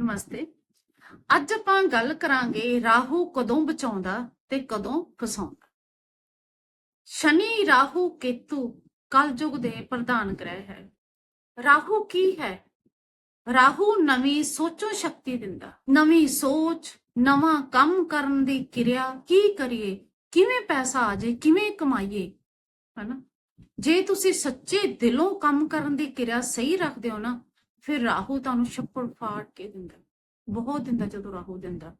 ਨਮਸਤੇ। ਅੱਜ ਆਪਾਂ ਗੱਲ ਕਰਾਂਗੇ ਰਾਹੂ ਕਦੋਂ ਬਚਾਉਂਦਾ ਤੇ ਕਦੋਂ ਫਸਾਉਂਦਾ। ਸ਼ਨੀ ਰਾਹੂ ਕੇਤੂ ਕਲਯੁਗ ਦੇ ਪ੍ਰਧਾਨ ਗ੍ਰਹਿ ਹੈ। ਰਾਹੂ ਕੀ ਹੈ? ਰਾਹੂ ਨਵੀਂ ਸੋਚੋ ਸ਼ਕਤੀ ਦਿੰਦਾ। ਨਵੀਂ ਸੋਚ, ਨਵਾਂ ਕੰਮ ਕਰਨ ਦੀ ਕਿਰਿਆ ਕੀ ਕਰੀਏ? ਕਿਵੇਂ ਪੈਸਾ ਆ ਜਾਏ? ਕਿਵੇਂ ਕਮਾਈਏ? ਹਨਾ? ਜੇ ਤੁਸੀਂ ਸੱਚੇ ਦਿਲੋਂ ਕੰਮ ਕਰਨ ਦੀ ਕਿਰਿਆ ਸਹੀ ਰੱਖਦੇ ਹੋ ਨਾ ਫਿਰ ਰਾਹੂ ਤੁਹਾਨੂੰ ਛੱਪੜ ਫਾੜ ਕੇ ਦਿੰਦਾ ਬਹੁਤ ਦਿੰਦਾ ਜਦੋਂ ਰਾਹੂ ਦਿੰਦਾ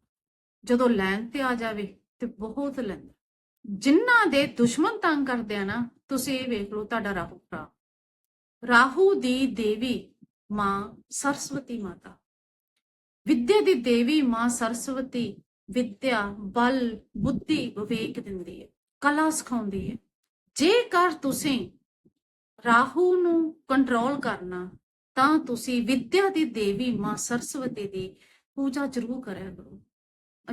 ਜਦੋਂ ਲੈਣ ਤੇ ਆ ਜਾਵੇ ਤੇ ਬਹੁਤ ਲੈਂਦਾ ਜਿਨ੍ਹਾਂ ਦੇ ਦੁਸ਼ਮਣ ਤੰਗ ਕਰਦੇ ਆ ਨਾ, ਤੁਸੀਂ ਇਹ ਵੇਖ ਲਓ ਤੁਹਾਡਾ ਰਾਹੂ ਭਰਾ। ਰਾਹੂ ਦੀ ਦੇਵੀ ਮਾਂ ਸਰਸਵਤੀ ਮਾਤਾ। ਵਿਦਿਆ ਦੀ ਦੇਵੀ ਮਾਂ ਸਰਸਵਤੀ ਵਿਦਿਆ, ਬਲ, ਬੁੱਧੀ, ਵਿਵੇਕ ਦਿੰਦੀ ਹੈ, ਕਲਾ ਸਿਖਾਉਂਦੀ ਹੈ। ਜੇਕਰ ਤੁਸੀਂ ਰਾਹੂ ਨੂੰ ਕੰਟਰੋਲ ਕਰਨਾ ਤਾਂ ਤੁਸੀਂ ਵਿਦਿਆ ਦੀ ਦੇਵੀ ਮਾਂ ਸਰਸਵਤੀ ਦੀ ਪੂਜਾ ਜ਼ਰੂਰ ਕਰਿਆ ਕਰੋ।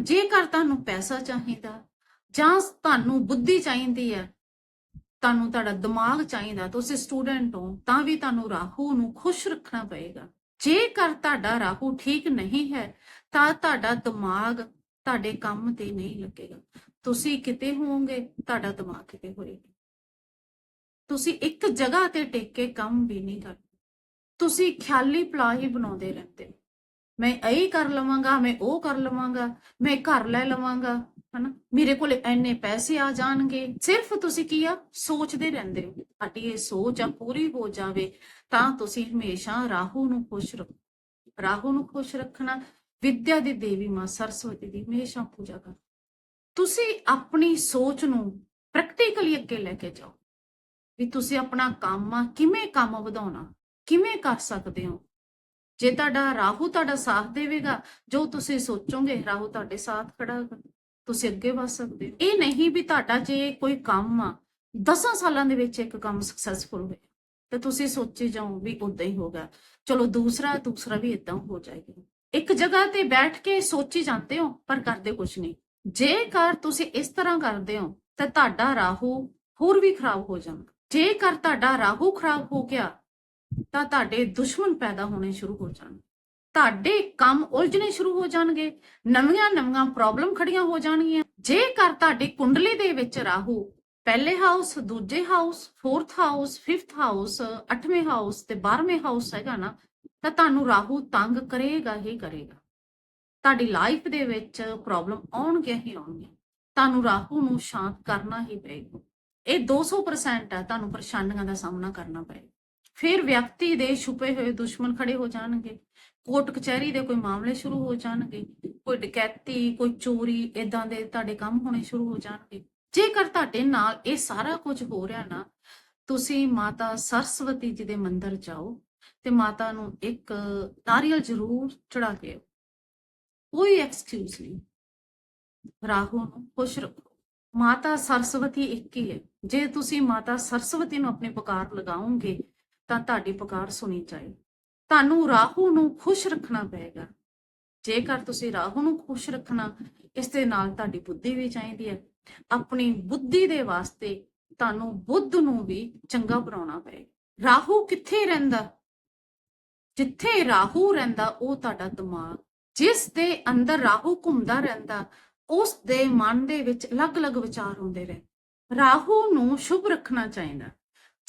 ਜੇਕਰ ਤੁਹਾਨੂੰ ਪੈਸਾ ਚਾਹੀਦਾ ਜਾਂ ਤੁਹਾਨੂੰ ਬੁੱਧੀ ਚਾਹੀਦੀ ਹੈ, ਤੁਹਾਨੂੰ ਤੁਹਾਡਾ ਦਿਮਾਗ ਚਾਹੀਦਾ, ਤੁਸੀਂ ਸਟੂਡੈਂਟ ਹੋ, ਤਾਂ ਵੀ ਤੁਹਾਨੂੰ ਰਾਹੂ ਨੂੰ ਖੁਸ਼ ਰੱਖਣਾ ਪਏਗਾ। ਜੇਕਰ ਤੁਹਾਡਾ ਰਾਹੂ ਠੀਕ ਨਹੀਂ ਹੈ, ਤਾਂ ਤੁਹਾਡਾ ਦਿਮਾਗ ਤੁਹਾਡੇ ਕੰਮ ਤੇ ਨਹੀਂ ਲੱਗੇਗਾ। ਤੁਸੀਂ ਕਿਤੇ ਹੋਵੋਗੇ, ਤੁਹਾਡਾ ਦਿਮਾਗ ਕਿਤੇ ਹੋਏਗਾ। ਤੁਸੀਂ ਇੱਕ ਜਗ੍ਹਾ ਤੇ ਟਿਕ ਕੇ ਕੰਮ ਵੀ ਨਹੀਂ ਕਰਦੇ ਤੁਸੀਂ ਖਿਆਲੀ ਪਲਾਹ ਹੀ ਬਣਾਉਂਦੇ ਰਹਿੰਦੇ ਹੋ। ਮੈਂ ਇਹ ਕਰ ਲਵਾਂਗਾ, ਮੈਂ ਉਹ ਕਰ ਲਵਾਂਗਾ, ਮੈਂ ਘਰ ਲੈ ਲਵਾਂਗਾ, ਹਨਾ? ਮੇਰੇ ਕੋਲ ਇੰਨੇ ਪੈਸੇ ਆ ਜਾਣਗੇ। ਸਿਰਫ ਤੁਸੀਂ ਕੀ ਆ? ਸੋਚਦੇ ਰਹਿੰਦੇ ਹੋ। ਤੁਹਾਡੀ ਇਹ ਸੋਚ ਆ ਪੂਰੀ ਹੋ ਜਾਵੇ ਤਾਂ ਤੁਸੀਂ ਹਮੇਸ਼ਾ ਰਾਹੂ ਨੂੰ ਖੁਸ਼ ਰੱਖੋ। ਰਾਹੂ ਨੂੰ ਖੁਸ਼ ਰੱਖਣਾ ਵਿਦਿਆ ਦੀ ਦੇਵੀ ਮਾਂ ਸਰਸਵਤੀ ਦੀ ਹਮੇਸ਼ਾ ਪੂਜਾ ਕਰੋ। ਤੁਸੀਂ ਆਪਣੀ ਸੋਚ ਨੂੰ ਪ੍ਰੈਕਟੀਕਲੀ ਅੱਗੇ ਲੈ ਕੇ ਜਾਓ। ਵੀ ਤੁਸੀਂ ਆਪਣਾ ਕੰਮ ਆ ਕਿਵੇਂ ਕੰਮ ਵਧਾਉਣਾ? ਕਿਵੇਂ ਕਰ ਸਕਦੇ ਹੋ? ਜੇ ਤੁਹਾਡਾ ਰਾਹੂ ਤੁਹਾਡਾ ਸਾਥ ਦੇਵੇਗਾ, ਜੋ ਤੁਸੀਂ ਸੋਚੋਗੇ, ਰਾਹੂ ਤੁਹਾਡੇ ਸਾਥ ਖੜਾ ਹੋਗਾ ਤੁਸੀਂ ਅੱਗੇ ਵਧ ਸਕਦੇ ਹੋ। ਇਹ ਨਹੀਂ ਵੀ ਤੁਹਾਡਾ ਜੇ ਕੋਈ ਕੰਮ ਆ 10 ਸਾਲਾਂ ਦੇ ਵਿੱਚ ਇੱਕ ਕੰਮ ਸਕਸੈਸਫੁਲ ਹੋਇਆ, ਤੇ ਤੁਸੀਂ ਸੋਚੀ ਜਾਓ ਵੀ ਉਦਾਂ ਹੀ ਹੋਗਾ ਚਲੋ ਦੂਸਰਾ ਦੂਸਰਾ ਵੀ ਇਦਾਂ ਹੋ ਜਾਏਗਾ। ਇੱਕ ਜਗ੍ਹਾ ਤੇ ਬੈਠ ਕੇ ਸੋਚੀ ਜਾਂਦੇ ਹੋ, ਪਰ ਕਰਦੇ ਕੁਝ ਨਹੀਂ। ਜੇਕਰ ਤੁਸੀਂ ਇਸ ਤਰ੍ਹਾਂ ਕਰਦੇ ਹੋ, ਤਾਂ ਤੁਹਾਡਾ ਰਾਹੂ ਹੋਰ ਵੀ ਖਰਾਬ ਹੋ ਜਾਣਾ ਜੇਕਰ ਤੁਹਾਡਾ ਰਾਹੂ ਖਰਾਬ ਹੋ ਗਿਆ ਤਾਂ ਤੁਹਾਡੇ ਦੁਸ਼ਮਣ ਪੈਦਾ ਹੋਣੇ ਸ਼ੁਰੂ ਹੋ ਜਾਣਗੇ। ਤੁਹਾਡੇ ਕੰਮ ਉਲਝਣੇ ਸ਼ੁਰੂ ਹੋ ਜਾਣਗੇ। ਨਵੀਆਂ ਨਵੀਆਂ ਪ੍ਰੋਬਲਮ ਖੜੀਆਂ ਹੋ ਜਾਣਗੀਆਂ। ਜੇਕਰ ਤੁਹਾਡੀ ਕੁੰਡਲੀ ਦੇ ਵਿੱਚ ਰਾਹੂ, ਪਹਿਲੇ ਹਾਊਸ ਦੂਜੇ house fourth house fifth house ਅੱਠਵੇਂ house ਤੇ 12ਵੇਂ ਹਾਊਸ ਹੈਗਾ ਨਾ, ਤਾਂ ਤੁਹਾਨੂੰ ਰਾਹੂ ਤੰਗ ਕਰੇਗਾ ਹੀ ਕਰੇਗਾ। ਤੁਹਾਡੀ ਲਾਈਫ ਦੇ ਵਿੱਚ ਪ੍ਰੋਬਲਮ ਆਉਣਗੀਆਂ ਹੀ ਆਉਣਗੀਆਂ। ਤੁਹਾਨੂੰ ਰਾਹੂ ਨੂੰ ਸ਼ਾਂਤ ਕਰਨਾ ਹੀ ਪਏਗਾ। ਇਹ 200% ਹੈ ਤੁਹਾਨੂੰ ਪਰੇਸ਼ਾਨੀਆਂ ਦਾ ਸਾਹਮਣਾ ਕਰਨਾ ਪਏਗਾ। ਫਿਰ ਵਿਅਕਤੀ ਦੇ ਛੁਪੇ ਹੋਏ ਦੁਸ਼ਮਣ ਖੜੇ ਹੋ ਜਾਣਗੇ। ਕੋਰਟ ਕਚਹਿਰੀ ਦੇ ਕੋਈ ਮਾਮਲੇ ਸ਼ੁਰੂ ਹੋ ਜਾਣਗੇ। ਕੋਈ ਡਕੈਤੀ, ਕੋਈ ਚੋਰੀ ਇਦਾਂ ਦੇ ਤੁਹਾਡੇ ਕੰਮ ਹੋਣੇ ਸ਼ੁਰੂ ਹੋ ਜਾਣਗੇ। ਜੇਕਰ ਤੁਹਾਡੇ ਨਾਲ ਇਹ ਸਾਰਾ ਕੁਝ ਹੋ ਰਿਹਾ ਨਾ, ਤੁਸੀਂ ਮਾਤਾ ਸਰਸਵਤੀ ਜੀ ਦੇ ਮੰਦਿਰ ਜਾਓ ਤੇ ਮਾਤਾ ਨੂੰ ਇੱਕ ਨਾਰੀਅਲ ਜ਼ਰੂਰ ਚੜਾ ਕੇ ਕੋਈ ਐਕਸਕਿਊਜ਼ ਨਹੀਂ। ਰਾਹੂ ਨੂੰ ਖੁਸ਼ ਰੱਖੋ। ਮਾਤਾ ਸਰਸਵਤੀ ਇੱਕ ਹੀ ਹੈ। ਜੇ ਤੁਸੀਂ ਮਾਤਾ ਸਰਸਵਤੀ ਨੂੰ ਆਪਣੀ ਪੁਕਾਰ ਲਗਾਓਗੇ ਤਾਂ ਤੁਹਾਡੀ ਪੁਕਾਰ ਸੁਣੀ ਜਾਏ। ਤੁਹਾਨੂੰ ਰਾਹੂ ਨੂੰ ਖੁਸ਼ ਰੱਖਣਾ ਪਏਗਾ। ਜੇਕਰ ਤੁਸੀਂ ਰਾਹੂ ਨੂੰ ਖੁਸ਼ ਰੱਖਣਾ, ਇਸ ਦੇ ਨਾਲ ਤੁਹਾਡੀ ਬੁੱਧੀ ਵੀ ਚਾਹੀਦੀ ਹੈ। ਆਪਣੀ ਬੁੱਧੀ ਦੇ ਵਾਸਤੇ ਤੁਹਾਨੂੰ ਬੁੱਧ ਨੂੰ ਵੀ ਚੰਗਾ ਬਣਾਉਣਾ ਪਏਗਾ। ਰਾਹੂ ਕਿੱਥੇ ਰਹਿੰਦਾ? ਜਿੱਥੇ ਰਾਹੂ ਰਹਿੰਦਾ, ਉਹ ਤੁਹਾਡਾ ਦਿਮਾਗ। ਜਿਸ ਦੇ ਅੰਦਰ ਰਾਹੂ ਘੁੰਮਦਾ ਰਹਿੰਦਾ, ਉਸ ਦੇ ਮਨ ਦੇ ਵਿੱਚ ਅਲੱਗ-ਅਲੱਗ ਵਿਚਾਰ ਹੁੰਦੇ ਰਹੇ ਰਾਹੂ ਨੂੰ ਸ਼ੁਭ ਰੱਖਣਾ ਚਾਹੀਦਾ।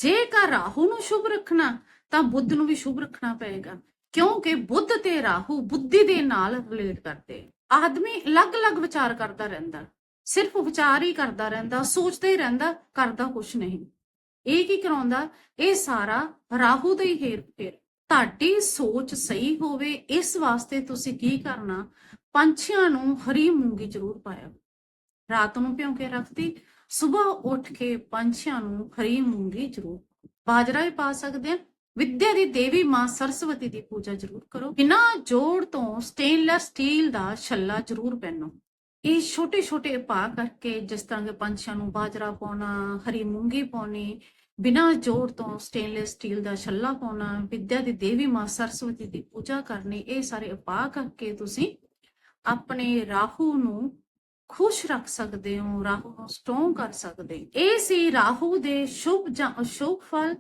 ਜੇਕਰ ਰਾਹੂ ਨੂੰ ਸ਼ੁਭ ਰੱਖਣਾ, ਤਾਂ ਬੁੱਧ ਨੂੰ ਵੀ ਸ਼ੁਭ ਰੱਖਣਾ ਪਏਗਾ। ਕਿਉਂਕਿ ਬੁੱਧ ਤੇ ਰਾਹੂ ਬੁੱਧੀ ਦੇ ਨਾਲ ਰਿਲੇਟ ਕਰਦੇ ਆਦਮੀ ਅਲੱਗ-ਅਲੱਗ ਵਿਚਾਰ ਕਰਦਾ ਰਹਿੰਦਾ। ਸਿਰਫ ਵਿਚਾਰ ਹੀ ਕਰਦਾ ਰਹਿੰਦਾ, ਸੋਚਦਾ ਹੀ ਰਹਿੰਦਾ, ਕਰਦਾ ਕੁਝ ਨਹੀਂ। ਇਹ ਕੀ ਕਰਾਉਂਦਾ? ਇਹ ਸਾਰਾ ਰਾਹੂ ਦਾ ਹੀ ਹੇਰ ਫੇਰ। ਤੁਹਾਡੀ ਸੋਚ ਸਹੀ ਹੋਵੇ, ਇਸ ਵਾਸਤੇ ਤੁਸੀਂ ਕੀ ਕਰਨਾ? ਪੰਛੀਆਂ ਨੂੰ ਹਰੀ ਮੂੰਗੀ ਜ਼ਰੂਰ ਪਾਇਆ ਰਾਤ ਨੂੰ ਭਿਉਂ ਕੇ ਰੱਖਦੀ ਸਵੇਰ ਉੱਠ ਕੇ ਪੰਛੀਆਂ ਨੂੰ ਹਰੀ ਮੂੰਗੀ ਜ਼ਰੂਰ ਬਾਜਰਾ ਵੀ ਪਾ ਸਕਦੇ ਆ। ਵਿੱਦਿਆ ਦੀ ਦੇਵੀ ਮਾਂ ਸਰਸਵਤੀ ਦੀ ਪੂਜਾ ਜ਼ਰੂਰ ਕਰੋ। ਬਿਨਾਂ ਜੋੜ ਤੋਂ ਸਟੇਨਲੈਸ ਸਟੀਲ ਦਾ ਛੱਲਾ ਜ਼ਰੂਰ ਪਹਿਨੋ। ਇਹ ਛੋਟੇ ਛੋਟੇ ਉਪਾਅ ਕਰਕੇ ਜਿਸ ਤਰ੍ਹਾਂ ਕਿ ਪੰਛੀਆਂ ਨੂੰ ਬਾਜਰਾ ਪਾਉਣਾ, ਹਰੀ ਮੂੰਗੀ ਪਾਉਣੀ, ਬਿਨਾਂ ਜੋੜ ਤੋਂ ਸਟੇਨਲੈਸ ਸਟੀਲ ਦਾ ਛੱਲਾ ਪਾਉਣਾ, ਵਿੱਦਿਆ ਦੀ ਦੇਵੀ ਮਾਂ ਸਰਸਵਤੀ ਦੀ ਪੂਜਾ ਕਰਨੀ, ਇਹ ਸਾਰੇ ਉਪਾਅ ਕਰਕੇ ਤੁਸੀਂ ਆਪਣੇ ਰਾਹੂ ਨੂੰ ਖੁਸ਼ ਰੱਖ ਸਕਦੇ ਹੋ, ਰਾਹੂ ਨੂੰ ਸਟਰੋਂਗ ਕਰ ਸਕਦੇ ਇਹ ਸੀ ਰਾਹੂ ਦੇ ਸ਼ੁਭ ਜਾਂ ਅਸ਼ੁਭ ਫਲ।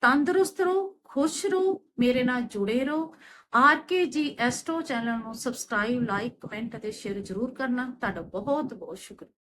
ਤੰਦਰੁਸਤ ਰਹੋ, ਖੁਸ਼ ਰਹੋ, ਮੇਰੇ ਨਾਲ ਜੁੜੇ ਰਹੋ। ਆਰਕੇਜੀ ਐਸਟੋ ਚੈਨਲ ਨੂੰ ਸਬਸਕ੍ਰਾਈਬ ਲਾਈਕ ਕਮੈਂਟ ਅਤੇ ਸ਼ੇਅਰ ਜ਼ਰੂਰ ਕਰਨਾ। ਤੁਹਾਡਾ ਬਹੁਤ ਬਹੁਤ ਸ਼ੁਕਰੀਆ।